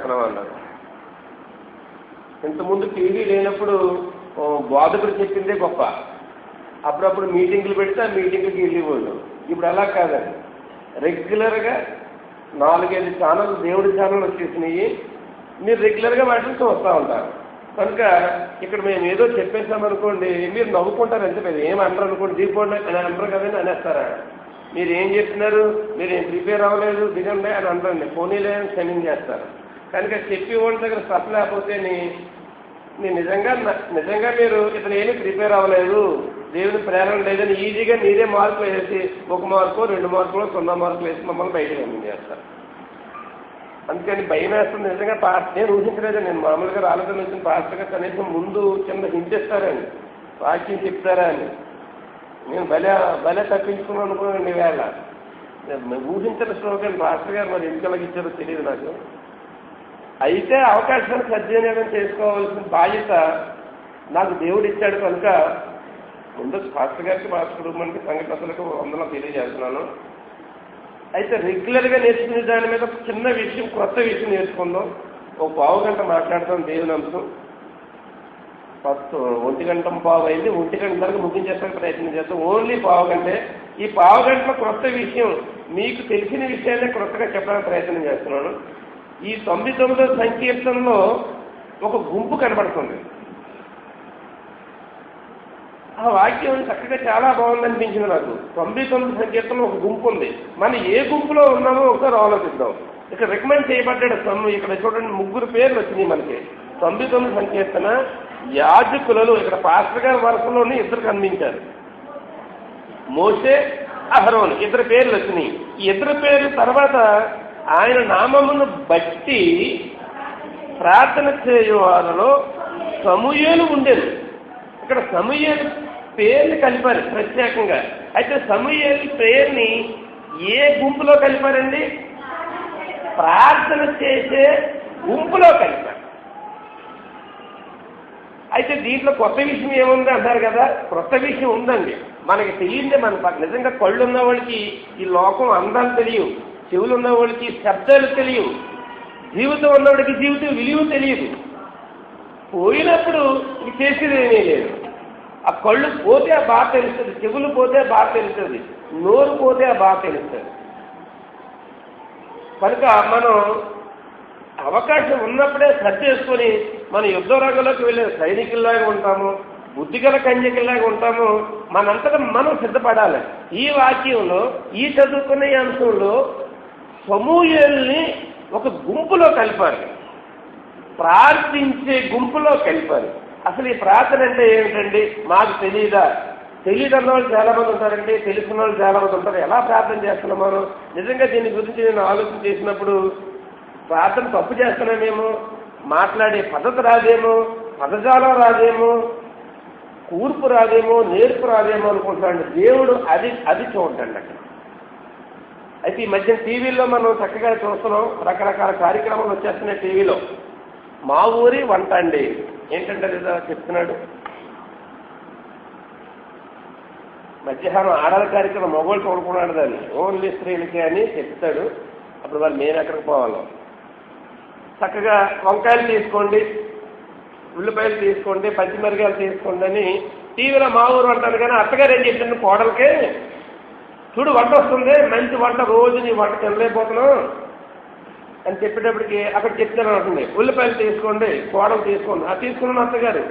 చేస్తున్నాం అన్నారు ఇంతకుముందు టీవీ లేనప్పుడు బాధకుడు బోధకుడు చెప్పిందే గొప్ప. అప్పుడప్పుడు మీటింగులు పెడితే ఆ మీటింగ్కి వెళ్ళేవాళ్ళు. ఇప్పుడు అలా కాదండి. రెగ్యులర్గా నాలుగైదు ఛానల్ దేవుడి ఛానల్ వచ్చేసినాయి. మీరు రెగ్యులర్గా వాటిని చూస్తూ ఉంటారు. కనుక ఇక్కడ మేము ఏదో చెప్పేసామనుకోండి మీరు నవ్వుకుంటారు అంతే మీరు ఏం అనరు అనుకోండి దీపోండి అని అనరు కదండి అనేస్తారా? మీరు ఏం చెప్తున్నారు మీరు ఏం ప్రిపేర్ అవ్వలేదు దిగండి అని అనరండి పోనీలే అని క్షమించేస్తారు కనుక చెప్పి వాళ్ళ దగ్గర స్పర్శ లేకపోతే మీరు నిజంగా నిజంగా మీరు ఇతను ఏమీ ప్రిపేర్ అవ్వలేదు. దేవుని ప్రేరణ లేదని ఈజీగా నీదే మార్కులు వేసి ఒక మార్కు రెండు మార్కులు సున్నా మార్కులు వేసి మమ్మల్ని బయటకు పంపించేస్తారు అందుకని భయం వేస్తుంది. నిజంగా పాస్ నేను ఊహించలేదు నేను మామూలుగా రాలేదని వచ్చిన పాస్టర్గా కనీసం ముందు చిన్న హింసిస్తారని వాక్యం చెప్తారా అని. నేను భలే భలే తప్పించుకున్నాను అనుకున్నాను వేళ. ఊహించిన స్లోగన్ పాస్టర్ గారు మరి ఎందుకు అలాగ ఇచ్చారో తెలియదు నాకు. అయితే అవకాశం సద్వినియోగం చేసుకోవాల్సిన బాధ్యత నాకు దేవుడు ఇచ్చాడు కనుక ముందు పాస్టర్ గారికి పాస్టర్ కుటుంబానికి సంఘటనలకు వందలు తెలియజేస్తున్నాను. అయితే రెగ్యులర్గా నేర్చుకునే దాని మీద ఒక చిన్న విషయం కొత్త విషయం నేర్చుకుందాం. ఒక పావు గంట మాట్లాడతాం దేవుని అంశం ఫస్ట్ ఒంటి గంట పావు అయింది. ఒంటి గంట వరకు ముగించేస్తానికి ప్రయత్నం చేస్తాం ఓన్లీ పావు గంటే. ఈ పావు గంటలో కొత్త విషయం మీకు తెలిసిన విషయాన్ని కొత్తగా చెప్పడానికి ప్రయత్నం చేస్తున్నాను. ఈ తొంభై తొమ్మిదో సంకీర్తనలో ఒక గుంపు కనబడుతుంది ఆ వాక్యం చక్కగా చాలా బాగుంది అనిపించింది నాకు. తొంభై తొమ్మిది సంకీర్తనలో ఒక గుంపు ఉంది. మనం ఏ గుంపులో ఉన్నామో ఒకసారి ఆలోచిద్దాం. ఇక్కడ రికమెండ్ చేయబడ్డాడు తొమ్మిది ఇక్కడ చూడండి ముగ్గురు పేర్లు వచ్చినాయి మనకి. తొంభై తొమ్మిది సంకీర్తన యాజకులలో ఇక్కడ పాస్టర్ గారి వరసలోనే ఇద్దరు కనిపించారు. మోసే అహరోన్ ఇద్దరు పేర్లు వచ్చినాయి. ఇద్దరు పేర్ల తర్వాత ఆయన నామమును బట్టి ప్రార్థన చేయు వారిలో సమూహలు ఉండేది. ఇక్కడ సమూహలు పేర్లు కలిపారు ప్రత్యేకంగా. అయితే సమూహలు పేరుని ఏ గుంపులో కలిపారండి? ప్రార్థన చేసే గుంపులో కలిపారు. అయితే దీంట్లో కొత్త విషయం ఏముంది అంటారు కదా? కొత్త విషయం ఉందండి. మనకి తెలియందే మన పక్క నిజంగా కళ్ళు ఉన్న వాళ్ళకి ఈ లోకం అందాలు తెలియవు. చెవులు ఉన్నవాడికి శబ్దాలు తెలియవు. జీవితం ఉన్నవాడికి జీవితం విలువ తెలియదు. పోయినప్పుడు ఇది చేసేది ఏమీ లేదు. ఆ కళ్ళు పోతే ఆ బాధ తెలుస్తుంది చెవులు పోతే ఆ బాధ తెలుస్తుంది నోరు పోతే ఆ బాధ తెలుస్తుంది. కనుక మనం అవకాశం ఉన్నప్పుడే సర్చ్ చేసుకొని మన యుద్ధ రంగంలోకి వెళ్ళే సైనికుల్లాగా ఉంటాము బుద్ధిగల కన్యకల్లాగా ఉంటాము మనంతటా మనం సిద్ధపడాలి. ఈ వాక్యంలో ఈ చదువుకునే అంశంలో సమూహల్ని ఒక గుంపులో కలిపారు ప్రార్థించే గుంపులో కలిపారు అసలు ఈ ప్రార్థన అంటే ఏమిటండి? మాకు తెలియదా తెలియదు అన్న వాళ్ళు చాలా మంది ఉంటారండి తెలిసిన వాళ్ళు చాలా మంది ఉంటారు. ఎలా ప్రార్థన చేస్తున్నాం మనం? నిజంగా దీని గురించి నేను ఆలోచన చేసినప్పుడు ప్రార్థన తప్పు చేస్తున్నామేమో మాట్లాడే పద్ధతి రాదేమో? పదజాలం రాదేమో? కూర్పు రాదేమో? నేర్పు రాదేమో అనుకుంటాడు దేవుడు అది అది చూడండి అక్కడ. అయితే ఈ మధ్య టీవీలో మనం చక్కగా చూస్తున్నాం. రకరకాల కార్యక్రమాలు వచ్చేస్తున్నాయి టీవీలో. మా ఊరి వంట అండి. ఏంటంటే చెప్తున్నాడు? మధ్యాహ్నం ఆడాల కార్యక్రమం మొగోళ్ళు చూడుకున్నాడు దాన్ని ఓన్లీ స్త్రీలకి అని చెప్తాడు. అప్పుడు వాళ్ళు మేము ఎక్కడికి పోవాలో? చక్కగా వంకాయలు తీసుకోండి ఉల్లిపాయలు తీసుకోండి పచ్చిమిరకాయలు తీసుకోండి అని టీవీలో మా ఊరు అంటారు కానీ అత్తగారు ఏం చెప్పింది కోడలకే చూడు వంట వస్తుంది మంచి వంట రోజు నీ వంట తినలేకపోతున్నావు అని చెప్పేటప్పటికి అక్కడ చెప్తాను అంటుంది. ఉల్లిపాయలు తీసుకోండి కోడలు తీసుకోండి. అది తీసుకున్నాను అత్తగారు.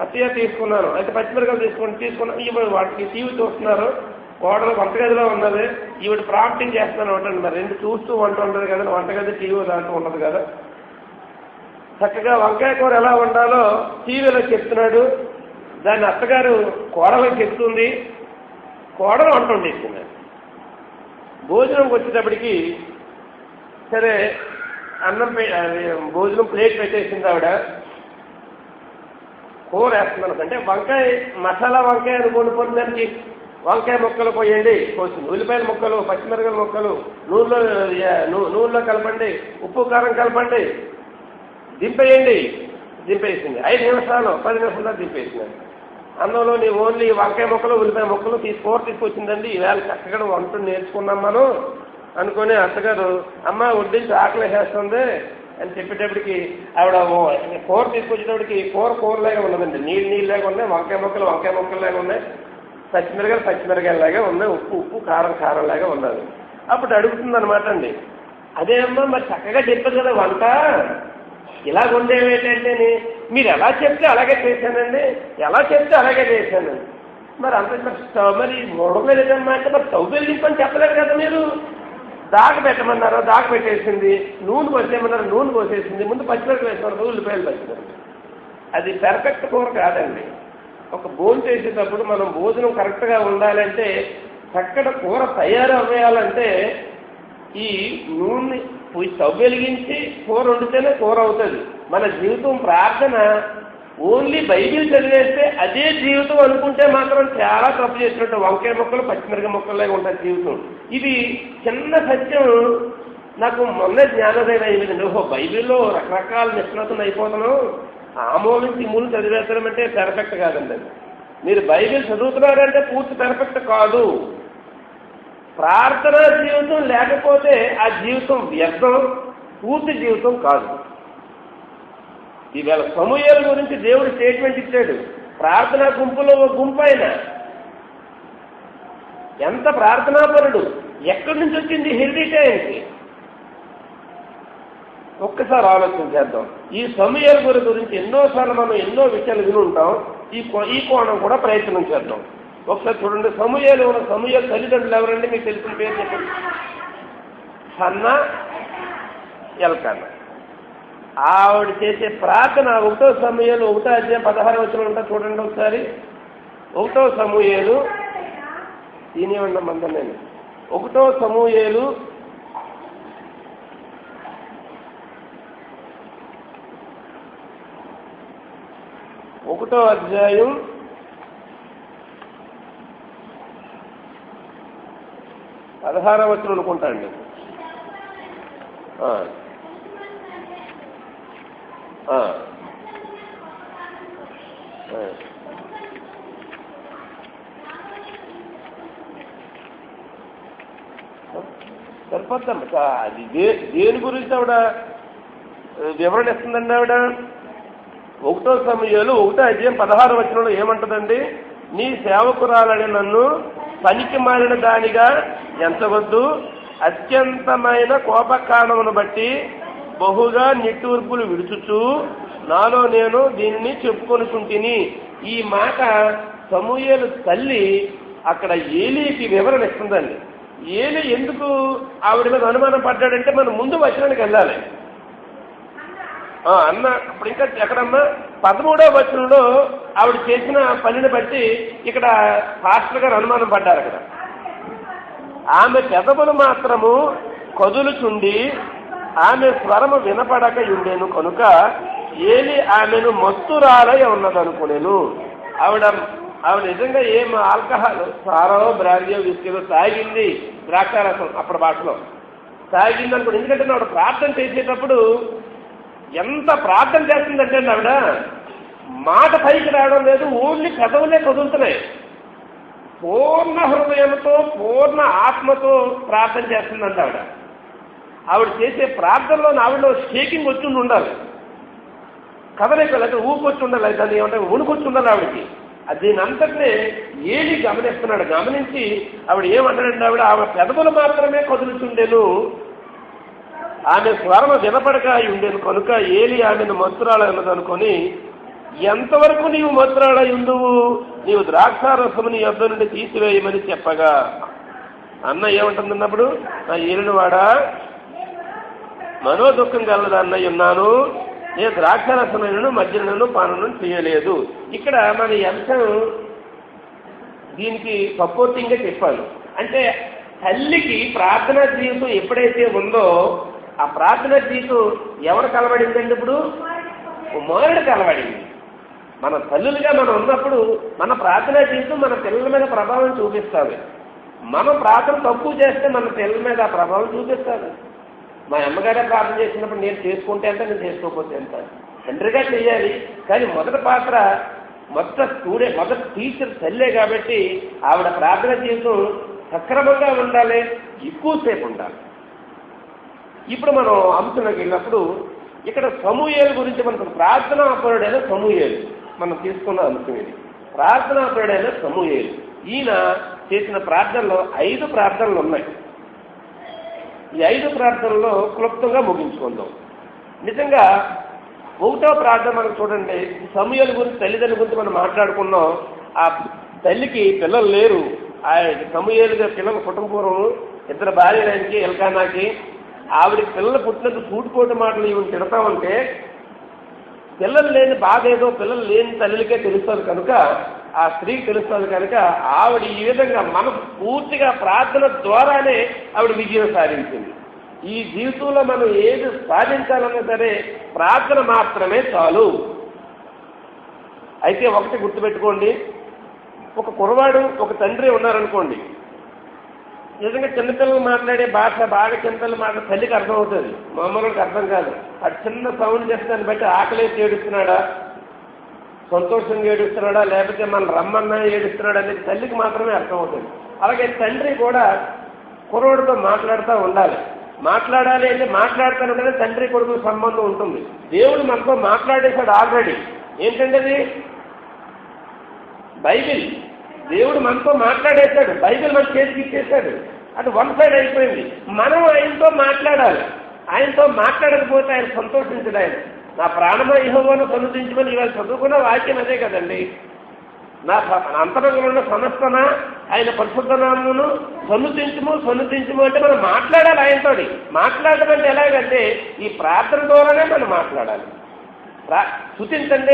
అత్తయ్య తీసుకున్నాను. అయితే పచ్చిమిరకాయలు తీసుకోండి తీసుకున్నాను. ఈవిడ వాటికి టీవీ చూస్తున్నారు. కోడలు వంటగదిలో ఉన్నది. ఈవిడ ప్రాంప్టింగ్ చేస్తున్నాను ఉంటుంది మరి రెండు చూస్తూ వంట ఉండదు కదా వంటగది టీవీ దాంట్లో ఉండదు కదా. చక్కగా వంకాయ కూర ఎలా వండాలో టీవీలో చెప్తున్నాడు. దాన్ని అత్తగారు కోడలకు చెప్తుంది. కోడలు వంట వండేస్తున్నారు భోజనంకి వచ్చేటప్పటికి సరే అన్నం అది భోజనం ప్లేట్ పెట్టేసింది ఆవిడ. కూర వేస్తున్నాను. అంటే వంకాయ మసాలా వంకాయ అనుకోండి పొందండి వంకాయ ముక్కలు పోయండి పోసింది. ఉల్లిపాయల ముక్కలు పచ్చిమిరకాయల ముక్కలు నూనెలో నూనెలో కలపండి ఉప్పు కారం కలపండి. దింపేయండి. దింపేసింది. ఐదు నిమిషాలు పది నిమిషాల్లో దింపేసింది అన్నంలో నీ ఓన్లీ వంకాయ ముక్కలు ఉల్లిపాయ ముక్కలు తీసి తీసుకొచ్చిందండి. ఈవేళ చక్కగా వంట నేర్చుకున్నాం మనం. అనుకుని అత్తగారు అమ్మ వడ్డించి ఆకలి వేస్తుంది అని చెప్పేటప్పటికి ఆవిడ కూర తీసుకొచ్చేటప్పటికి కూర కూరలాగా ఉన్నదండి. నీళ్ళు నీళ్ళలాగా ఉన్నాయి వంకాయ మొక్కలు వంకాయ మొక్కలాగా ఉన్నాయి. పచ్చిమిరకాయలు పచ్చిమిరకాయలాగా ఉన్నాయి. ఉప్పు ఉప్పు కారం కారంలాగా ఉన్నది అప్పుడు అడుగుతుంది అనమాట అండి. అదే అమ్మా మరి చక్కగా చెప్పదు కదా వంట. ఇలా వండేవేంటంటే మీరు ఎలా చెప్తే అలాగే చేశానండి. ఎలా చెప్తే అలాగే చేశానండి. మరి అంత మరి స్టవ్ మరి మూడలేదమ్మా అంటే మరి స్టవ్ వెలిగింపని చెప్పలేదు కదా మీరు. దాక పెట్టమన్నారు? దాక పెట్టేసింది. నూనె పోసేయమన్నారు? నూనె పోసేసింది. ముందు పచ్చిమిరపకాయలు వేసుకున్నారు. ఉల్లిపాయలు పచ్చిమిరపకాయలు. అది పెర్ఫెక్ట్ కూర కాదండి. ఒక భోజనం చేసేటప్పుడు మనం భోజనం కరెక్ట్గా ఉండాలంటే చక్కటి కూర తయారు అవ్వాలంటే ఈ నూనె పోయి స్టవ్ వెలిగించి కూర వండితేనే కూర అవుతుంది. మన జీవితం ప్రార్థన ఓన్లీ బైబిల్ చదివేస్తే అదే జీవితం అనుకుంటే మాత్రం చాలా తప్పు చేసినట్టు వంకాయ మొక్కలు పచ్చిమిరక మొక్కలాగా ఉంటుంది జీవితం. ఇది చిన్న సత్యం. నాకు మొన్న జ్ఞానోదయం అయిందండి. ఓహో బైబిల్లో రకరకాల నిష్ణాతులు అయిపోతాను ఆ తిమ్ములు చదివేస్తామంటే పెర్ఫెక్ట్ కాదండి అది. మీరు బైబిల్ చదువుతున్నారంటే పూర్తి పెర్ఫెక్ట్ కాదు. ప్రార్థనా జీవితం లేకపోతే ఆ జీవితం వ్యర్థం పూర్తి జీవితం కాదు. ఈవేళ సమూహాల గురించి దేవుడు స్టేట్మెంట్ ఇచ్చాడు. ప్రార్థనా గుంపులో ఒక గుంపు ఆయన. ఎంత ప్రార్థనాపరుడు? ఎక్కడి నుంచి వచ్చింది హెరిడిటీ ఆయనకి? ఒక్కసారి ఆలోచన చేద్దాం. ఈ సమూహాల గురి గురించి ఎన్నోసార్లు మనం ఎన్నో విషయాలు విని ఉంటాం. ఈ ఈ కోణం కూడా ప్రయత్నం చేద్దాం. ఒకసారి చూడండి. సమూహలు ఉన్న సమూహాలు తల్లిదండ్రులు ఎవరండి? మీకు తెలిసిన పేరు చెప్పండి. సన్న ఎల్కన్న. ఆవిడ చేసే ప్రార్థన ఒకటో సమూహాలు ఒకటో అధ్యాయం పదహారు వచ్చిన ఉంటా చూడండి ఒకసారి. ఒకటో సమూహాలు దీనివ్వండి మంద నేను? ఒకటో సమూహాలు ఒకటో అధ్యాయం పదహారవ వచ్చిన అనుకుంటా అండి ఆ. అది దే దేని గురించి ఆవిడ వివరణ ఇస్తుందండి ఆవిడ? ఒకటో సమయంలో ఒకటో అధ్యాయం పదహారు వచనంలో ఏమంటదండి? నీ సేవకురాలని నన్ను పనికి మారిన దానిగా ఎంచవద్దు. అత్యంతమైన కోపకారణమును బట్టి బహుగా నిట్టూర్పులు విడుచుచు నాలో నేను దీనిని చెప్పుకొనుకుంటుని ఈ మాట సమూహలు తల్లి అక్కడ ఏలీకి వివరణ ఇస్తుందండి. ఏలి ఎందుకు ఆవిడ మీద అనుమానం పడ్డాడంటే మనం ముందు వచనానికి వెళ్ళాలి. అన్న ఇప్పుడు ఇంకా ఎక్కడన్నా పదమూడవ వచనంలో ఆవిడ చేసిన పనిని బట్టి ఇక్కడ పాస్టర్ గారు అనుమానం పడ్డారు అక్కడ. ఆమె పెదవులు మాత్రము కదులుచుండి ఆమె స్వరము వినపడక ఉండేను కనుక ఏలి ఆమెను మత్తురాలై ఉన్నదనుకునేను. ఆవిడ ఆవిడ నిజంగా ఏం ఆల్కహాల్ సారో బ్రాండియో విస్కీలో తాగింది ద్రాక్షారసం అప్పటి భాషలో. తాగింది అనుకోండి ఎందుకంటే ఆవిడ ప్రార్థన చేసేటప్పుడు ఎంత ప్రార్థన చేస్తుందంటే ఆవిడ? మాట పైకి రావడం లేదు ఓన్లీ పెదవులే కదులుతున్నాయి. పూర్ణ హృదయంతో పూర్ణ ఆత్మతో ప్రార్థన చేస్తుందంట ఆవిడ. ఆవిడ చేసే ప్రార్థనలో ఆవిడలో షేకింగ్ వచ్చి ఉండాలి. కదలిక ఊపొచ్చి ఉండాలి దాన్ని ఏమంటే ఉణుకొచ్చి ఉండాలి ఆవిడకి దీనంతటినే దీని ఏది గమనిస్తున్నాడు. గమనించి ఆవిడ ఏమంటాడంటే ఆవిడ ఆవిడ పెదవులు మాత్రమే కదులుతుండేను ఆమె స్వరము వినపడక ఉండేది కనుక ఏలి ఆమెను మంత్రాలనుకొని అన్నదనుకొని ఎంతవరకు నీవు మత్తురాలై ఉండువు? నీవు ద్రాక్షారసము నీ యొద్ద నుండి తీసివేయమని చెప్పగా. అన్న ఏమంటుందన్నప్పుడు నా ఏలిన వాడా మనోదుఖం కలదు అన్నయ్య ఉన్నాను. నేను ద్రాక్షారసమైనను మధ్యనను పానను చేయలేదు ఇక్కడ మన అంశం దీనికి సపోర్టింగ్గా చెప్పాను అంటే తల్లికి ప్రార్థనా జీవితం ఎప్పుడైతే ఉందో ఆ ప్రార్థన జీవితం ఎవరు కలబడిందండి ఇప్పుడు? కుమారుడు కలబడింది మన తల్లులుగా మనం ఉన్నప్పుడు మన ప్రార్థన జీవితం మన పిల్లల మీద ప్రభావం చూపిస్తుంది మనం ప్రార్థన తక్కువ చేస్తే మన పిల్లల మీద ఆ ప్రభావం చూపిస్తుంది మా అమ్మగారే ప్రార్థన చేసినప్పుడు నేను చేసుకుంటే ఎంత నేను చేసుకోకపోతే ఎంత? తండ్రిగా చేయాలి. కానీ మొదటి పాత్ర మొదట స్టూడెంట్ మొదటి టీచర్ తల్లే కాబట్టి ఆవిడ ప్రార్థన జీవితం సక్రమంగా ఉండాలి ఎక్కువసేపు ఉండాలి. ఇప్పుడు మనం అంశంలోకి వెళ్ళినప్పుడు ఇక్కడ సమూహేలు గురించి మనకు ప్రార్థనాపరుడైన సమూహేలు మనం తీసుకున్న అంశం ఇది. ప్రార్థనాపరుడైన సమూహేలు ఈయన చేసిన ప్రార్థనలో ఐదు ప్రార్థనలు ఉన్నాయి. ఈ ఐదు ప్రార్థనలో క్లుప్తంగా ముగించుకుందాం. నిజంగా ఒకటో ప్రార్థన మనం చూడండి. సమయాల గురించి తల్లిదండ్రుల గురించి మనం మాట్లాడుకున్నాం. ఆ తల్లికి పిల్లలు లేరు. ఆ సమయాలుగా పిల్లలు కుటుంబపూర్వం ఇద్దరు భార్యలకి ఎల్కానాకి ఆవిడ పిల్లలు పుట్టినట్టు సూటిపోటు మాటలు ఇవి తిడతా ఉంటే పిల్లలు లేని బాధ ఏదో పిల్లలు లేని తల్లికే తెలుస్తుంది కనుక ఆ స్త్రీకి తెలుస్తుంది కనుక ఆవిడ ఈ విధంగా మన పూర్తిగా ప్రార్థన ద్వారానే ఆవిడ విజయం సాధించింది. ఈ జీవితంలో మనం ఏది సాధించాలన్నా సరే ప్రార్థన మాత్రమే చాలు. అయితే ఒకటి గుర్తుపెట్టుకోండి. ఒక కురవాడు ఒక తండ్రి ఉన్నారనుకోండి నిజంగా చిన్నపిల్లలు మాట్లాడే భాష బాగా చిన్నపిల్లలు మాట్లాడే తల్లికి అర్థమవుతుంది మామూలుకి అర్థం కాదు. ఆ చిన్న సౌండ్ చేస్తే దాన్ని బట్టి ఆకలి ఏడుస్తున్నాడా? సంతోషంగా ఏడుస్తున్నాడా? లేకపోతే మన రమ్మన్నా ఏడుస్తున్నాడా అనేది తల్లికి మాత్రమే అర్థమవుతుంది అలాగే తండ్రి కూడా కురవుడితో మాట్లాడుతూ ఉండాలి. మాట్లాడాలి అంటే మాట్లాడుతానంటే తండ్రి కొడుకు సంబంధం ఉంటుంది. దేవుడు మనతో మాట్లాడేశాడు ఆల్రెడీ ఏంటంటే అది బైబిల్. దేవుడు మనతో మాట్లాడేశాడు బైబిల్ మన చేతికి ఇచ్చేశాడు. అది వన్ సైడ్ అయిపోయింది. మనం ఆయనతో మాట్లాడాలి. ఆయనతో మాట్లాడకపోతే ఆయన సంతోషించడు ఆయన. నా ప్రాణమ ఇహోవను సన్నుతించమని ఇవాళ చదువుకున్న వాక్యం అదే కదండి. నా అంతరంగంలో ఉన్న సమస్తన ఆయన పరిశుద్ధనామును సన్నుతించము సన్నుతించము అంటే మనం మాట్లాడాలి ఆయనతో మాట్లాడడం అంటే ఎలాగంటే ఈ ప్రార్థన ద్వారానే మనం మాట్లాడాలి. ప్రా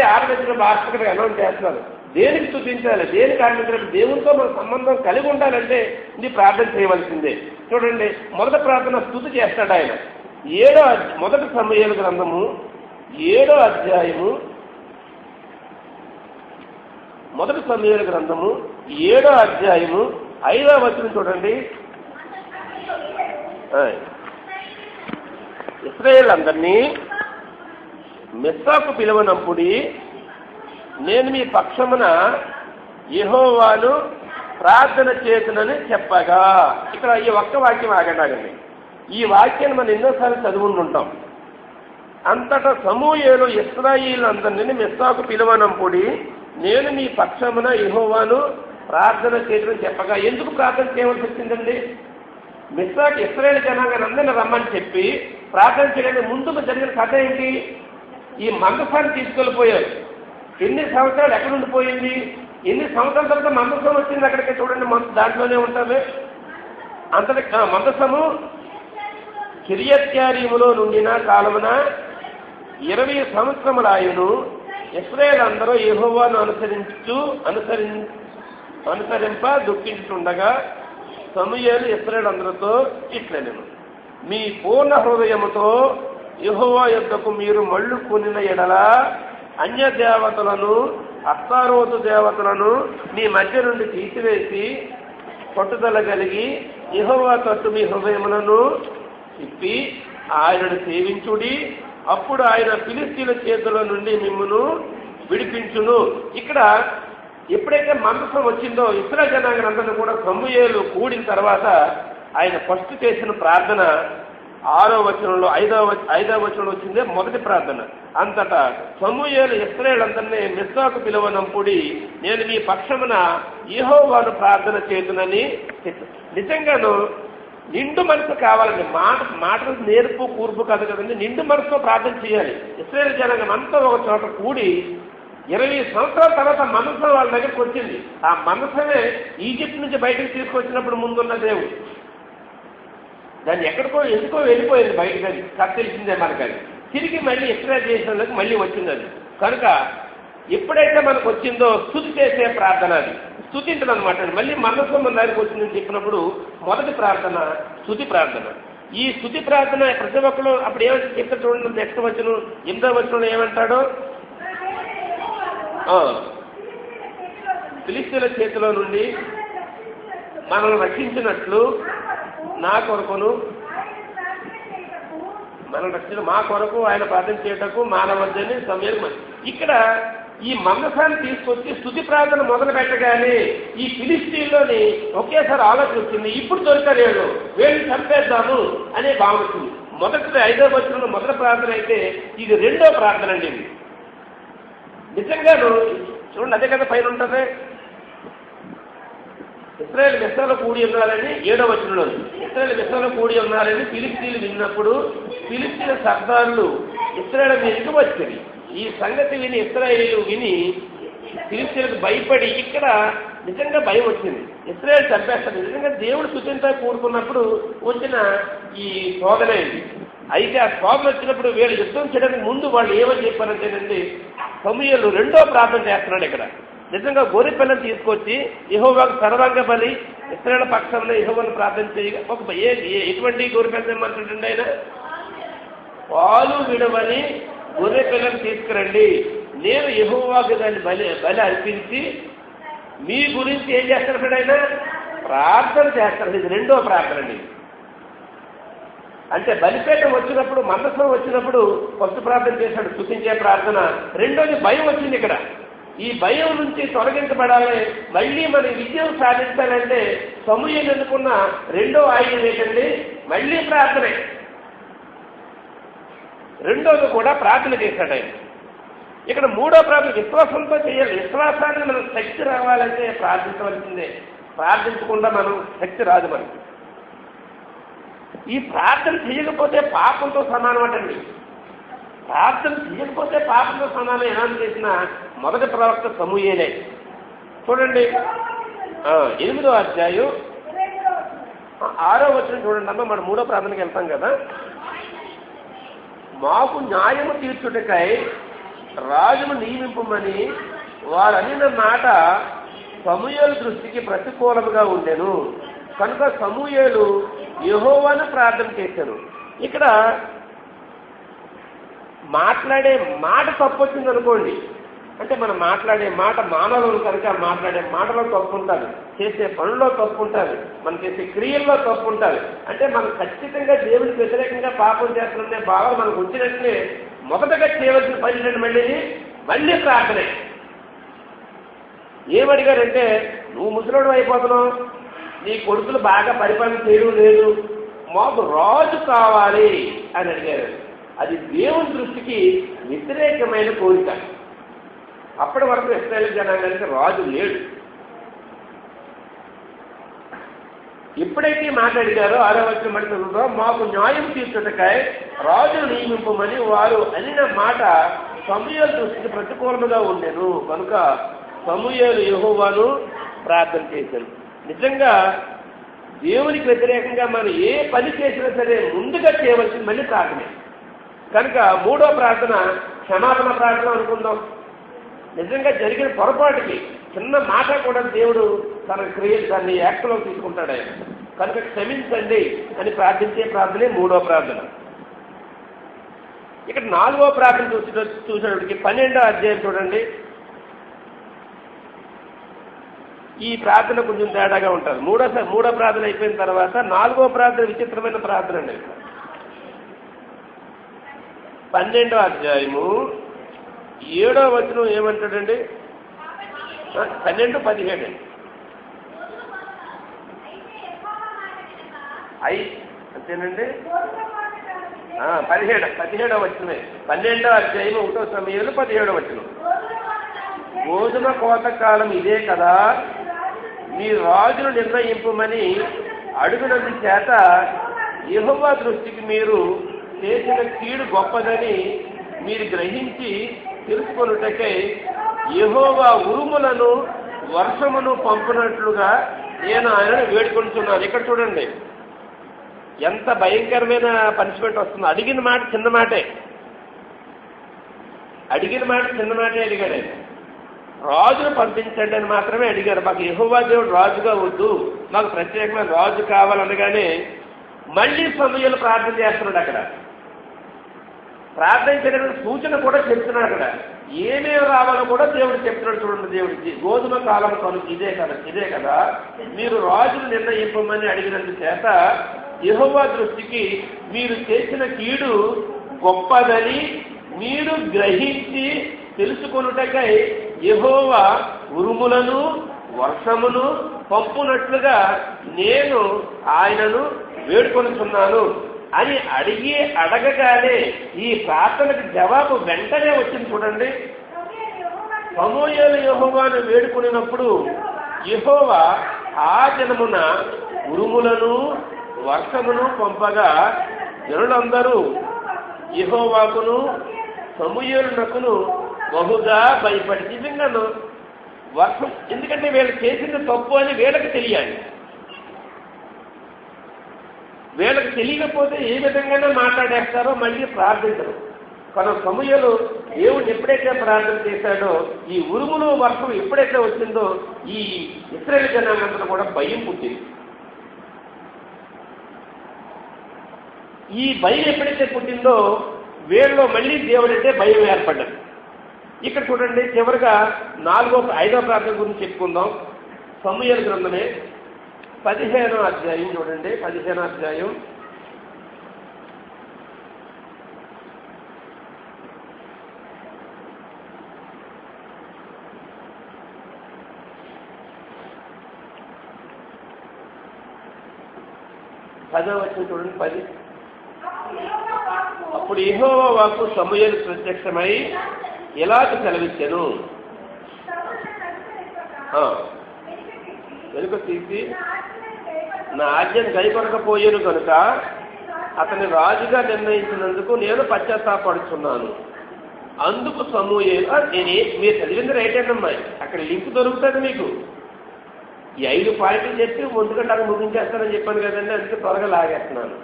ఆరు దగ్గర భాస్కర్ అనౌన్స్ చేస్తున్నారు దేనికి స్థుతించాలి దేనికి ఆరంభించాలి దేవునితో మన సంబంధం కలిగి ఉండాలంటే ఇది ప్రార్థన చేయవలసిందే. చూడండి మొదటి ప్రార్థన స్థుతి చేస్తాడు ఆయన. ఏడో మొదటి సమయాల గ్రంథము ఏడో అధ్యాయము మొదటి సమయాల గ్రంథము ఏడో అధ్యాయము ఐదో వచనం చూడండి. ఇస్రాయేల్ అందరినీ మిస్సాకు పిలువనప్పుడు నేను మీ పక్షమున యహోవాను ప్రార్థన చేతునని చెప్పగా. ఇక్కడ ఈ ఒక్క వాక్యం ఆగండి ఈ వాక్యాన్ని మనం ఎన్నోసార్లు చదువుకుంటుంటాం అంతటా సమూయేలు ఇస్రాయిల్ అందరినీ మెస్సాకు పిలువనంపుడి నేను మీ పక్షమున యహోవాను ప్రార్థన చేయడం చెప్పగా. ఎందుకు ప్రార్థన చేయవలసి వచ్చిందండి? మిస్సాకు ఇస్రాయేల్ జనాంగాన్ని అందరిని రమ్మని చెప్పి ప్రార్థన చేయడానికి ముందుకు జరిగిన కథ ఏంటి? ఈ మందసాన్ని తీసుకెళ్ళిపోయారు. ఎన్ని సంవత్సరాలు ఎక్కడ ఉండిపోయింది? ఎన్ని సంవత్సరాల తర్వాత మందసం వచ్చింది అక్కడికి? చూడండి మన దాంట్లోనే ఉంటామే. అంతటి ఆ, మందసము కిరియత్యారీములో నుండిన కాలమున ఇరవై సంవత్సరములాయును ఇస్రాయేల్ అందరూ యెహోవాను అనుసరించు అనుసరి అనుసరింప దుఃఖించుండగా సమయాలు ఇస్రాయేల్ అందరితో ఇట్లనెను. మీ పూర్ణ హృదయముతో యహోవా యొక్కకు మీరు మళ్ళు కొనిన ఎడల అన్య దేవతలను అత్తారోతు దేవతలను మీ మధ్య నుండి తీసివేసి పట్టుదల కలిగి యెహోవా తట్టు మీ హృదయములను తిప్పి ఆయనను సేవించుడి. అప్పుడు ఆయన ఫిలిస్తీన్ల చేతుల నుండి మిమ్మను విడిపించును. ఇక్కడ ఎప్పుడైతే మందసం వచ్చిందో ఇతర జనాంగందరినీ కూడా సమూయేలు కూడిన తర్వాత ఆయన ఫస్ట్ చేసిన ప్రార్థన ఆరో వచనంలో ఐదవ ఐదో ఐదవ వచనంలో వచ్చిందే మొదటి ప్రార్థన. అంతటా సమూయేలు ఇస్రాయేలందరినీ మిస్సాకు పిలువనంపుడి నేను మీ పక్షమున యెహోవాను ప్రార్థన చేతునని నిజంగాను నిండు మనసు కావాలండి. మాట మాటలు నేర్పు కూర్పు కాదు కదండి. నిండు మనసుతో ప్రార్థన చేయాలి. ఇస్రాయేల్ జనాంగం అంతా ఒక చోట కూడి ఇరవై సంవత్సరాల తర్వాత మనసు వాళ్ళ దగ్గరికి వచ్చింది. ఆ మనసమే ఈజిప్ట్ నుంచి బయటకు తీసుకొచ్చినప్పుడు ముందున్న దేవుడు. దాన్ని ఎక్కడికో ఎందుకో వెళ్ళిపోయింది బయటకు అది. కథ తెలిసిందే తిరిగి మళ్ళీ ఇస్రాయల్ దేశంలోకి మళ్ళీ వచ్చింది అది. కనుక ఎప్పుడైతే మనకు వచ్చిందో స్థుతి చేసే ప్రార్థన అది. స్థుతించడం అనమాట మళ్ళీ మనసు మన దానికి వచ్చిందని చెప్పినప్పుడు మొదటి ప్రార్థన స్థుతి ప్రార్థన. ఈ స్థుతి ప్రార్థన ప్రతి ఒక్కరు అప్పుడు ఏమంటే చెప్తే చూడండి నెక్స్ట్ వచ్చిన ఎనిమిదో వచ్చిన ఏమంటాడు? ఆ, ఫిలిస్తీన్ల చేతిలో నుండి మనల్ని రక్షించినట్లు నా కొరకును మనం రక్షణ మా కొరకు ఆయన ప్రార్థన చేయటకు మానవద్దని సమయం ఇక్కడ ఈ మందసాన్ని తీసుకొచ్చి స్థుతి ప్రార్థన మొదలు పెట్టగానే ఈ ఫిలిస్తీన్లోని ఒకేసారి ఆలోచన వచ్చింది ఇప్పుడు దొరకలేడు వీళ్ళని చంపేద్దాము అనే భావన వచ్చింది. మొదటి ఐదో వచనంలో మొదటి ప్రార్థన అయితే ఇది రెండో ప్రార్థన అండి ఇది. నిజంగాను చూడండి అదే కదా పైన ఉంటుంది. ఇస్రాయల్ మెస్సాలో కూడి ఉన్నారని ఏడో వచనంలో ఇస్రాయల్ ఇస్రాయేల్ కూడి ఉన్నారని ఫిలిస్తీన్లు విన్నప్పుడు ఫిలిస్తీన్ సర్దారులు ఇస్రాయల్ మీదకి వచ్చింది? ఈ సంగతి విని ఇస్రాయేలీలు విని ఫిలిస్తీన్లకు భయపడి ఇక్కడ నిజంగా భయం వచ్చింది. ఇస్రాయల్ చంపేస్తారు. నిజంగా దేవుడు సుచింత కూడుకున్నప్పుడు వచ్చిన ఈ శోధన ఇది అయితే ఆ శోధన వచ్చినప్పుడు వీళ్ళు యుద్ధం చేయడానికి ముందు వాళ్ళు ఏమని చెప్పారంటేనండి సమయంలో రెండో ప్రార్థన చేస్తున్నాడు ఇక్కడ. నిజంగా గోరి పిల్లని తీసుకొచ్చి యహోవాకు సర్వాంగ బలి ఇతరుల పక్షంలో యహోవాను ప్రార్థన చేయగా ఒక ఏ ఏ- ఎటువంటి గోరి పిల్ల ఏమంటుండండి ఆయన? పాలు విడవని గొర్రె పిల్లని తీసుకురండి. నేను ఇహోవాకు దాన్ని బలి బలి అర్పించి మీ గురించి ఏం చేస్తాడు ఆయన? ప్రార్థన చేస్తాడు. ఇది రెండో ప్రార్థన అండి. అంటే బలిపేటం వచ్చినప్పుడు మందసం వచ్చినప్పుడు ఫస్ట్ ప్రార్థన చేశాడు. స్థుతించే ప్రార్థన. రెండోది భయం వచ్చింది ఇక్కడ. ఈ భయం నుంచి తొలగించబడాలి. మళ్ళీ మన విజయం సాధించాలంటే సమూహం ఎందుకున్న రెండో ఆయుధం ఏంటండి? మళ్ళీ ప్రార్థనే. రెండోది కూడా ప్రార్థన చేశాడు ఆయన. ఇక్కడ మూడో ప్రార్థన విశ్వాసంతో చేయాలి. విశ్వాసాన్ని మనం శక్తి రావాలంటే ప్రార్థించవలసిందే. ప్రార్థించకుండా మనం శక్తి రాదు మనకి. ఈ ప్రార్థన చేయకపోతే పాపంతో సమానం అంటండి. ప్రార్థన చేయకపోతే పాపంతో సమానం ఎలా చేసిన మొదటి ప్రవక్త సమూహేలే చూడండి. ఎనిమిదో అధ్యాయం. ఆరో వచ్చిన చూడండి అమ్మ మనం మూడో ప్రార్థనకి వెళ్తాం కదా. మాకు న్యాయము తీర్చుటకై రాజును నియమింపమని వారు మాట సమూహల దృష్టికి ప్రతికూలముగా ఉండెను. కనుక సమూహలు యహోవాను ప్రార్థన చేశారు. ఇక్కడ మాట్లాడే మాట తప్పు వచ్చింది అనుకోండి. అంటే మనం మాట్లాడే మాట మానవులు కనుక మాట్లాడే మాటలో తప్పు ఉంటుంది చేసే పనుల్లో తప్పు ఉంటుంది మనం చేసే క్రియల్లో తప్పు ఉంటుంది అంటే మనం ఖచ్చితంగా దేవుడికి వ్యతిరేకంగా పాపం చేస్తుందనే భావన మనకు వచ్చినట్లే మొదటగా చేయవలసిన పని మళ్ళీ మళ్ళీ ప్రార్థనే. ఏమడిగారంటే నువ్వు ముసలోడు అయిపోతున్నావు. నీ కొడుకులు బాగా పరిపాలన చేయడం లేదు. మాకు రాజు కావాలి అని అడిగారు. అది దేవుని దృష్టికి వ్యతిరేకమైన కోరిక. అప్పటి వరకు ఇస్రాయల్ జనాంగానికి రాజు లేడు. ఎప్పుడైతే మాట్లాడిగారో మాట అడిగారో ఆరో వచ్చిన మాకు న్యాయం తీర్చుటకై రాజును నియమింపమని వారు అనిన మాట సమూహల దృష్టికి ప్రతికూలముగా ఉండేను. కనుక సమూహలు యహోవాను ప్రార్థన చేశాను నిజంగా దేవునికి వ్యతిరేకంగా మనం ఏ పని చేసినా సరే ముందుగా చేయవలసింది మళ్ళీ ప్రార్థనే. కనుక మూడో ప్రార్థన క్షమాపణ ప్రార్థన అనుకుందాం. నిజంగా జరిగిన పొరపాటుకి చిన్న మాట కూడా దేవుడు తన క్రియలు దాన్ని యాక్ట్లో తీసుకుంటాడు ఆయన. కనుక క్షమించండి అని ప్రార్థించే ప్రార్థనే మూడో ప్రార్థన. ఇక్కడ నాలుగో ప్రార్థన చూసి చూసేటప్పటికి పన్నెండో అధ్యాయం చూడండి. ఈ ప్రార్థన కొంచెం తేడాగా ఉంటుంది. మూడో మూడో ప్రార్థన అయిపోయిన తర్వాత నాలుగో ప్రార్థన విచిత్రమైన ప్రార్థన అండి. పన్నెండో అధ్యాయము. ఏడో వచనం ఏమంటాడండి? పన్నెండు పదిహేడు. అండి ఐ అంతేనండి? పదిహేడు పదిహేడో వచనమే. పన్నెండో అధ్యాయం ఒకటో సమయంలో పదిహేడో వచనం. గోధుమ కోత కాలం ఇదే కదా. మీ రాజును నిర్ణయింపమని అడుగునందు చేత యెహోవా దృష్టికి మీరు చేసిన కీడు గొప్పదని మీరు గ్రహించి తెలుసుకొనుటకై యహోవా ఉరుములను వర్షమును పంపినట్లుగా నేను ఆయనను వేడుకొంటున్నాను ఇక్కడ చూడండి. ఎంత భయంకరమైన పనిష్మెంట్ వస్తుందో. అడిగిన మాట చిన్న మాటే. అడిగిన మాట చిన్న మాటే అడిగాడు. రాజును పంపించండి అని మాత్రమే అడిగారు. మాకు యహోవా దేవుడు రాజుగా వద్దు. మాకు ప్రత్యేకమైన రాజు కావాలనగానే మళ్ళీ సమయంలో ప్రార్థన చేస్తున్నాడు అక్కడ. ప్రార్థన సూచన కూడా చెప్తున్నాడు అక్కడ ఏమేమి రావాలో కూడా దేవుడు చెప్తున్నాడు చూడండి దేవుడికి. గోధుమ కాలం కనుక ఇదే కదా ఇదే కదా. మీరు రాజును నిర్ణయింపమని అడిగినందు చేత ఇహోవా దృష్టికి మీరు చేసిన కీడు గొప్పదని మీరు గ్రహించి తెలుసుకొనుటకై ఇహోవా ఉరుములను వర్షమును పంపునట్లుగా నేను ఆయనను వేడుకొనుచున్నాను. అని అడిగి అడగగానే ఈ ప్రార్థనకు జవాబు వెంటనే వచ్చింది చూడండి. సమూహలు యహోవాను వేడుకునినప్పుడు యహోవా ఆ జనమున ఉరుములను వర్షమును పంపగా జనులందరూ యహోవాకును సమూహునకును బహుగా భయపడి నిజంగాను వర్షం ఎందుకంటే వీళ్ళు చేసింది తప్పు అని వీళ్ళకి తెలియాలి. వీళ్ళకి తెలియకపోతే ఏ విధంగానే మాట్లాడేస్తారో మళ్ళీ ప్రార్థించరు. మన సమూహలు దేవుడు ఎప్పుడైతే ప్రార్థన చేశాడో ఈ ఉరుములు వర్షం ఎప్పుడైతే వచ్చిందో ఈ ఇస్రాయల్ జనాంగంతా కూడా భయం పుట్టింది. ఈ భయం ఎప్పుడైతే పుట్టిందో వీళ్ళలో మళ్ళీ దేవుడంటే భయం ఏర్పడ్డది ఇక్కడ చూడండి చివరిగా నాలుగో ఐదో ప్రార్థన గురించి చెప్పుకుందాం. సమూహల గ్రంథమే పదిహేనో అధ్యాయం చూడండి పదిహేనో అధ్యాయం. పదో వచ్చిన చూడండి పది. అప్పుడు యెహోవా వాకు సమూహలు ప్రత్యక్షమై ఎలాగ సెలవిచ్చాను. వెనుక తీసి నా ఆజ్ఞను గైకొనకపోయాను కనుక అతని రాజుగా నిర్ణయించినందుకు నేను పశ్చాత్తాపడుతున్నాను అందుకు సమూహేలు నేను మీరు చదివింది రైటేనమ్మా అక్కడ లింక్ దొరుకుతుంది మీకు. ఈ ఐదు పాయింట్లు చెప్పి ముందుకంటే ముగించేస్తానని చెప్పాను కదండి అందుకే త్వరగా లాగేస్తున్నాను.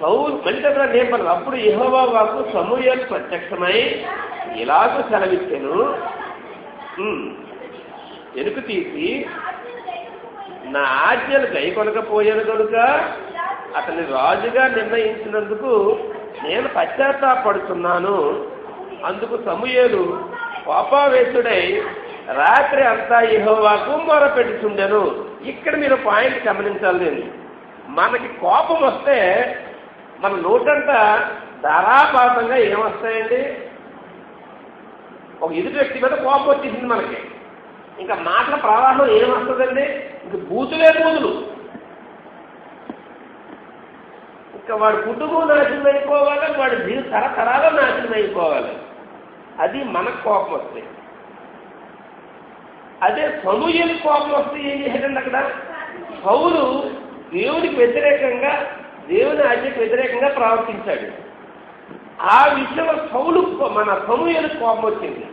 సౌలు మళ్ళీ అక్కడ నేపథ్యం అప్పుడు యెహోవా వాకు సమూహలు ప్రత్యక్షమై ఇలాగ సెలవిచ్చాను. వెనుక తీసి నా ఆజ్ఞలు గైకొనకపోయాను కనుక అతని రాజుగా నిర్ణయించినందుకు నేను పశ్చాత్తాపడుతున్నాను. అందుకు సమూహలు కోపావేశుడై రాత్రి అంతా ఇహోవాకు మొరపెట్టుచుండెను ఇక్కడ మీరు పాయింట్ గమనించాలి మనకి కోపం వస్తే మన నోటంతా ధారాపాతంగా ఏమొస్తాయండి? ఒక ఎదుటి వ్యక్తి మీద కోపం వచ్చేసింది మనకి. ఇంకా మాటల ప్రవాహం ఏమొస్తుందండి? ఇంక బూతులే బూతులు. ఇంకా వాడి కుటుంబం నాశనం అయిపోవాలి వాడి జీవిత తరతరాలు నాశనం అయిపోవాలి అది మనకు కోపం వస్తాయి అదే సమూహలు కోపం వస్తే ఏం చేసేటండి అక్కడ? పౌలు దేవునికి వ్యతిరేకంగా దేవుని ఆజ్ఞకు వ్యతిరేకంగా ప్రవర్తించాడు. ఆ విషయంలో సౌలు మన సమూహలకు కోపం వచ్చింది.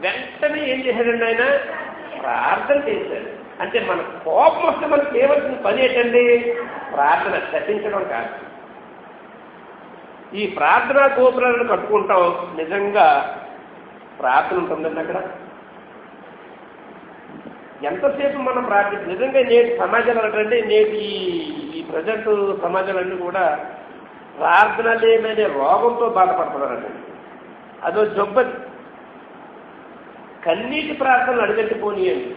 వెంటనే ఏం చేశాడండి ఆయన ప్రార్థన చేశాడు. అంటే మన కోపం వస్తే మనకి చేయవలసిన పని ఏంటండి? ప్రార్థన శపించడం కాదు. ఈ ప్రార్థనా గోపురాలను కట్టుకుంటాం. నిజంగా ప్రార్థన ఉంటుందండి అక్కడ? ఎంతసేపు మనం ప్రార్థన నిజంగా నేటి సమాజాలు అంటే నేటి ఈ- ప్రజెంట్ సమాజాలన్నీ కూడా ప్రార్థన లేమనే రోగంతో బాధపడుతున్నారండి. అదో జబ్బది కన్నీటి ప్రార్థనలు అడిగట్టిపోనియండి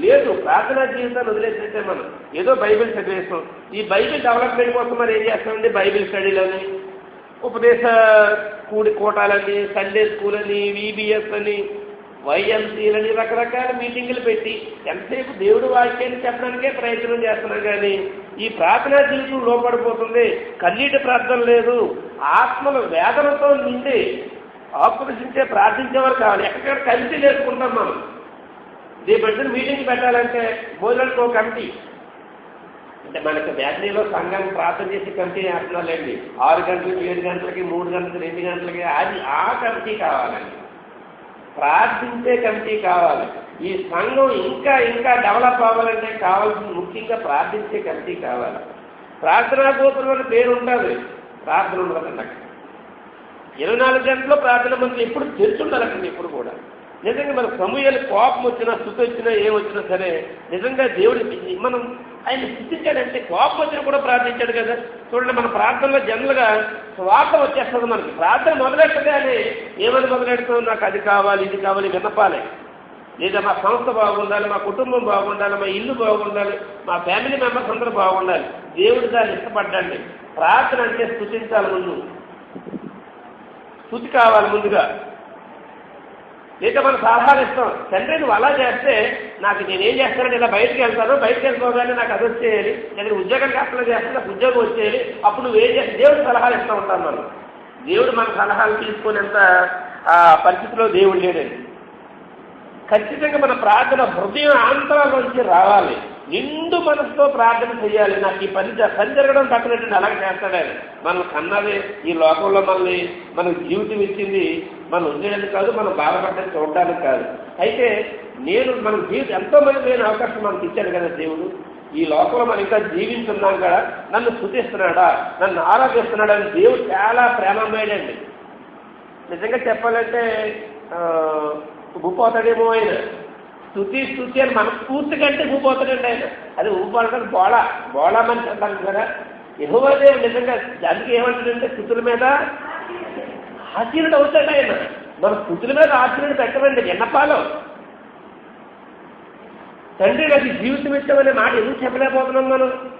లేదు ప్రార్థనా జీవితాన్ని వదిలేసేస్తే మనం. ఏదో బైబిల్ చదివేస్తాం. ఈ బైబిల్ డెవలప్మెంట్ కోసం మరి ఏం చేస్తామండి బైబిల్ స్టడీలని? ఉపదేశ కూడి కోటాలని సండే స్కూల్ అని వీబీఎస్ అని వైఎంసీలని రకరకాల మీటింగులు పెట్టి ఎంతసేపు దేవుడు వాక్యాన్ని చెప్పడానికే ప్రయత్నం చేస్తున్నాం కానీ ఈ ప్రార్థనా జీవితం లోపడిపోతుంది. కన్నీటి ప్రార్థన లేదు. ఆత్మల వేదనతో నిండి ఆకర్షించే ప్రార్థించేవారు కావాలి. ఎక్కడికక్కడ కలిసి నేర్చుకుంటాం మనం. దీని పెట్టిన మీటింగ్ పెట్టాలంటే భోజనానికి ఒక కమిటీ. అంటే మనకి బ్యాటరీలో సంఘం ప్రార్థన చేసి కమిటీ వేస్తున్నారండి ఆరు గంటలకి ఏడు గంటలకి మూడు గంటలకి రెండు గంటలకి అది ఆ కమిటీ కావాలండి. ప్రార్థించే కమిటీ కావాలి. ఈ సంఘం ఇంకా ఇంకా డెవలప్ అవ్వాలంటే కావాల్సింది ముఖ్యంగా ప్రార్థించే కమిటీ కావాలి. ప్రార్థనా గోపురం అని పేరు ఉంటుంది ప్రార్థన ఉండదండి అక్కడ. ఇరవై నాలుగు గంటల్లో ప్రార్థన మంది ఎప్పుడు తెరిచి ఎప్పుడు కూడా. నిజంగా మన సమూహాలు కోపం వచ్చినా స్థుతి వచ్చినా ఏం వచ్చినా సరే నిజంగా దేవుడి మనం ఆయన స్థుతించాడంటే కోపం వచ్చినా కూడా ప్రార్థించాడు కదా. చూడండి మన ప్రార్థనలో జనరల్గా స్వార్థం వచ్చేస్తుంది మనకి. ప్రార్థన మొదలెట్టగానే ఏమని మొదలెడుతాం నాకు అది కావాలి ఇది కావాలి విన్నపాలే. లేదా మా సంస్థ బాగుండాలి మా కుటుంబం బాగుండాలి మా ఇల్లు బాగుండాలి మా ఫ్యామిలీ మెంబర్స్ అందరూ బాగుండాలి. దేవుడు దాన్ని ఇష్టపడ్డాండి ప్రార్థన అంటే స్థుతించాలి ముందు. శుద్ధి కావాలి ముందుగా. లేదా మనం సలహాలు ఇస్తాం. తండ్రి నువ్వు అలా చేస్తే నాకు నేనేం చేస్తానంటే ఇలా బయటకు వెళ్తాను బయటకు వెళ్ళిపోగానే నాకు అది వచ్చేయాలి. నేను ఉద్యోగానికి అప్లై చేస్తే నాకు ఉద్యోగం వచ్చేయాలి. అప్పుడు నువ్వు ఏం చేస్తే దేవుడు సలహాలు ఇస్తూ ఉంటాను మనం దేవుడు మన సలహాలు తీసుకునేంత ఆ పరిస్థితిలో దేవుడు లేడండి. ఖచ్చితంగా మన ప్రార్థన హృదయం ఆంతరాలోంచి రావాలి. నిండు మనసుతో ప్రార్థన చేయాలి. నాకు ఈ పని పని జరగడం తప్పలేదండి అలాగే చేస్తాడని మనం కన్నది ఈ లోకంలో మనల్ని మనకు జీవితం ఇచ్చింది మనం ఉండేది కాదు మనం బాధపడ్డది చూడడానికి కాదు. అయితే నేను మన జీవితం ఎంతో మంది లేని అవకాశం మనకి ఇచ్చాడు కదా దేవుడు. ఈ లోకంలో మనం ఇంకా జీవించున్నాం కదా. నన్ను స్థుతిస్తున్నాడా? నన్ను ఆరాధిస్తున్నాడా అని దేవుడు చాలా ప్రేమమైనండి నిజంగా చెప్పాలంటే ఆ, ఉబ్బిపోతాడేమో ఆయన. స్థుతి స్థుతి అని మనస్ఫూర్తి కంటే ఉబ్బిపోతాడండి ఆయన. అది ఉబ్బిపోవడానికి బోళ బోళ మనిషి అంటారు కదా. యహోవాదేవుడు నిజంగా దానికి ఏమంటాడంటే స్థుతుల మీద ఆశీనుడు అవుతాడు ఆయన. మన స్థుతుల మీద ఆశీనుడు పెట్టమండి విన్నపాలు. తండ్రి నాకు జీవితం జీవితం ఇచ్చామనే మాట ఎందుకు చెప్పలేకపోతున్నాం మనం?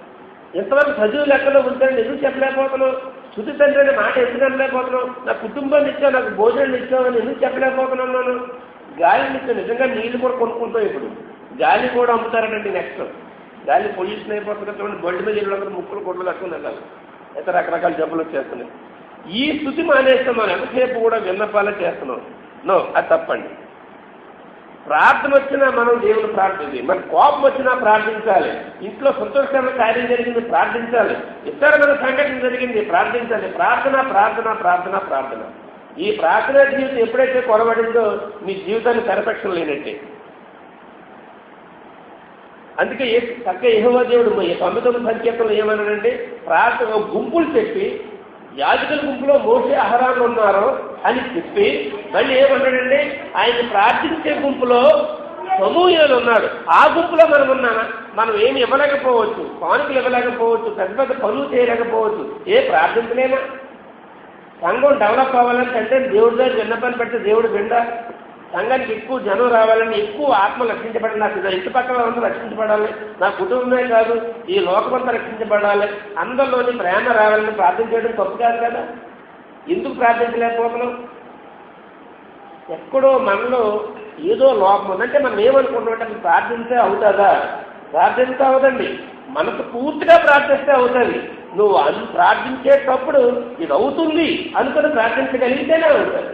ఇంతవరకు చదువు లెక్కలో ఉంటాడని ఎందుకు చెప్పలేకపోతున్నాం? శుద్ధి తండ్రి అనే మాట ఎందుకు అనలేకపోతున్నాం? నా కుటుంబాన్ని ఇచ్చావు నాకు భోజనం ఇచ్చామని ఎందుకు చెప్పలేకపోతున్నాం మనం? గాలి ఇచ్చావు నిజంగా నీళ్ళు కూడా కొనుక్కుంటాం ఇప్పుడు. గాలి కూడా అమ్ముతారనండి నెక్స్ట్ గాలి పొల్యూషన్ అయిపోతుంది చూడండి మీద ఇళ్ళకి ముక్కులు కొట్లు కట్టుకుని వెళ్ళాలి అయితే రకరకాల జబ్బులు వచ్చేస్తున్నాయి. ఈ స్థుతి మానేస్తాం మనం ఎంతసేపు కూడా విన్నపాలే చేస్తున్నాం. నో అది తప్పండి. ప్రార్థన వచ్చినా మనం దేవుని ప్రార్థించి మన కోపం వచ్చినా ప్రార్థించాలి. ఇంట్లో సంతోషకరమైన కార్యం జరిగింది ప్రార్థించాలి. ఇతరమైన సంఘటన జరిగింది ప్రార్థించాలి. ప్రార్థన ప్రార్థన ప్రార్థన ప్రార్థన. ఈ ప్రార్థన జీవితం ఎప్పుడైతే కొనబడిందో మీ జీవితాన్ని పెరపక్షం లేనట్టే. అందుకే ఏ చక్క యెహోవా దేవుడు ఈ తొమ్మిది తొమ్మిది సంకేతంలో ఏమన్నాడంటే ప్రార్థన గుంపులు చెప్పి యాజకుల గుంపులో మోసే అహరాలు ఉన్నారు అని చెప్పి మళ్ళీ ఏమన్నాడండి ఆయన ప్రార్థించే గుంపులో సమూహలు ఉన్నాడు ఆ గుంపులో మనం ఉన్నామా? మనం ఏమి ఇవ్వలేకపోవచ్చు. కానుకలు ఇవ్వలేకపోవచ్చు. పెద్ద పెద్ద పనులు చేయలేకపోవచ్చు. ఏ ప్రార్థించలేనా సంఘం డెవలప్ అవ్వాలంటే అంటే దేవుడి దగ్గర విన్నపని పెడితే దేవుడు విండ సంఘానికి ఎక్కువ జనం రావాలని ఎక్కువ ఆత్మ రక్షించబడాలి. నాకు ఇంటి పక్కన అందరూ రక్షించబడాలి. నా కుటుంబమే కాదు ఈ లోకమంతా రక్షించబడాలి. అందరిలోని ప్రేమ రావాలని ప్రార్థన చేయడం తప్పు కాదు కదా. ఎందుకు ప్రార్థించలేకపోతున్నాం? ఎక్కడో మనలో ఏదో లోపం ఉందంటే అంటే మనం ఏమనుకుంటున్నామంటే అసలు ప్రార్థించే అవుతుందా? ప్రార్థించే అవదండి. మనసు పూర్తిగా ప్రార్థిస్తే అవుతుంది. నువ్వు అన్ ప్రార్థించేటప్పుడు ఇది అవుతుంది అనుకుని ప్రార్థించగలిగితేనే అవుతుంది.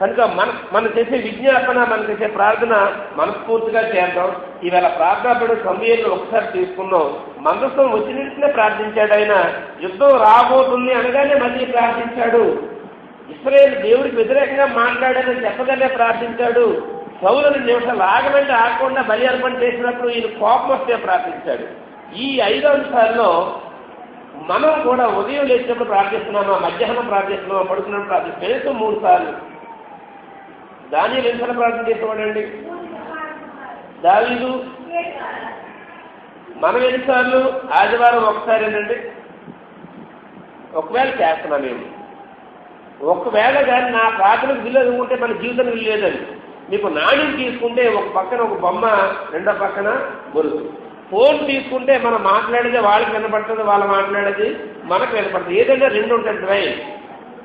కనుక మన మనం చేసే విజ్ఞాపన మనం చేసే ప్రార్థన మనస్ఫూర్తిగా చేద్దాం. ఈవేళ ప్రార్థనపడు సమయంలో ఒకసారి తీసుకున్నాం మనసు వచ్చినట్టునే ప్రార్థించాడు ఆయన యుద్ధం రాబోతుంది అనగానే మళ్ళీ ప్రార్థించాడు. ఇస్రాయేల్ దేవుడికి వ్యతిరేకంగా మాట్లాడని చెప్పగానే ప్రార్థించాడు. సౌలను నిమిషాలు ఆగమంటే ఆగకుండా బలి అర్పణ చేసినప్పుడు ఈయన కోపం వస్తే ప్రార్థించాడు. ఈ ఐదు అంశాల్లో మనం కూడా ఉదయం లేచినప్పుడు ప్రార్థిస్తున్నామా మధ్యాహ్నం ప్రార్థిస్తున్నామా పడుకున్నప్పుడు ప్రార్థిస్తున్నాం కనీసం మూడు సార్లు. దాని ఎన్నిసార్లు ప్రార్థన చేసేవాడండి దావీదు. మనం ఎన్నిసార్లు ఆదివారం ఒకసారి ఏంటండి ఒకవేళ చేస్తున్నాం మేము. ఒకవేళ కానీ నా ప్రార్థనకు విలువ ఉంటే మన జీవితం విలువ లేదండి మీకు నాణ్యం తీసుకుంటే ఒక పక్కన ఒక బొమ్మ రెండో పక్కన మురుగు ఫోన్ తీసుకుంటే మనం మాట్లాడేది వాళ్ళకి వినపడుతుంది వాళ్ళు మాట్లాడేది మనకు వినపడుతుంది. ఏదైనా రెండు ఉంటుంది డ్రై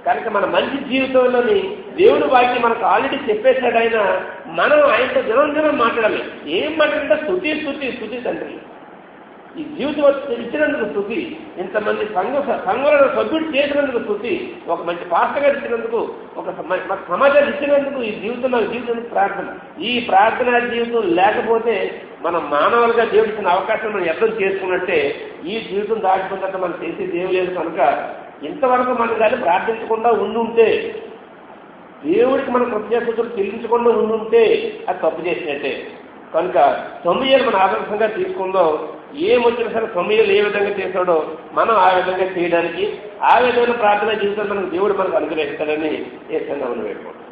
కనుక మన మంచి జీవితంలోని దేవుడు వాక్యం మనకు ఆల్రెడీ చెప్పేశాడు ఆయన. మనం ఆయనతో దినం దినం మాట్లాడాలి. ఏం మాట్లాడంటే స్థుతి స్థుతి స్థుతి తండ్రి. ఈ జీవితం ఇచ్చినందుకు స్థుతి ఇంతమంది సంఘ సంఘాలను సభ్యుడు చేసినందుకు స్థుతి ఒక మంచి పాస్టర్ ఇచ్చినందుకు ఒక సమాజాన్ని ఇచ్చినందుకు ఈ జీవితంలో జీవితం ప్రార్థన. ఈ ప్రార్థన జీవితం లేకపోతే మనం మానవులుగా జీవించిన అవకాశం మనం అర్థం చేసుకున్నట్టే ఈ జీవితం దాటిపోతే మనం చేసే ఏం లేదు కనుక ఇంతవరకు మనం కానీ ప్రార్థించకుండా ఉండుంటే దేవుడికి మనం కృతజ్ఞతలు చెల్లించకుండా ఉండుంటే అది తప్పు చేసినట్టే. కనుక సమయాలు మన ఆదర్శంగా తీసుకుందాం. ఏమొచ్చినా సరే సమయాలు ఏ విధంగా చేశాడో మనం ఆ విధంగా చేయడానికి ఆ విధమైన ప్రార్థన జీవితం మనకు దేవుడు మనకు అనుగ్రహిస్తాడని ఏ సంఘం వేడుకుంటాం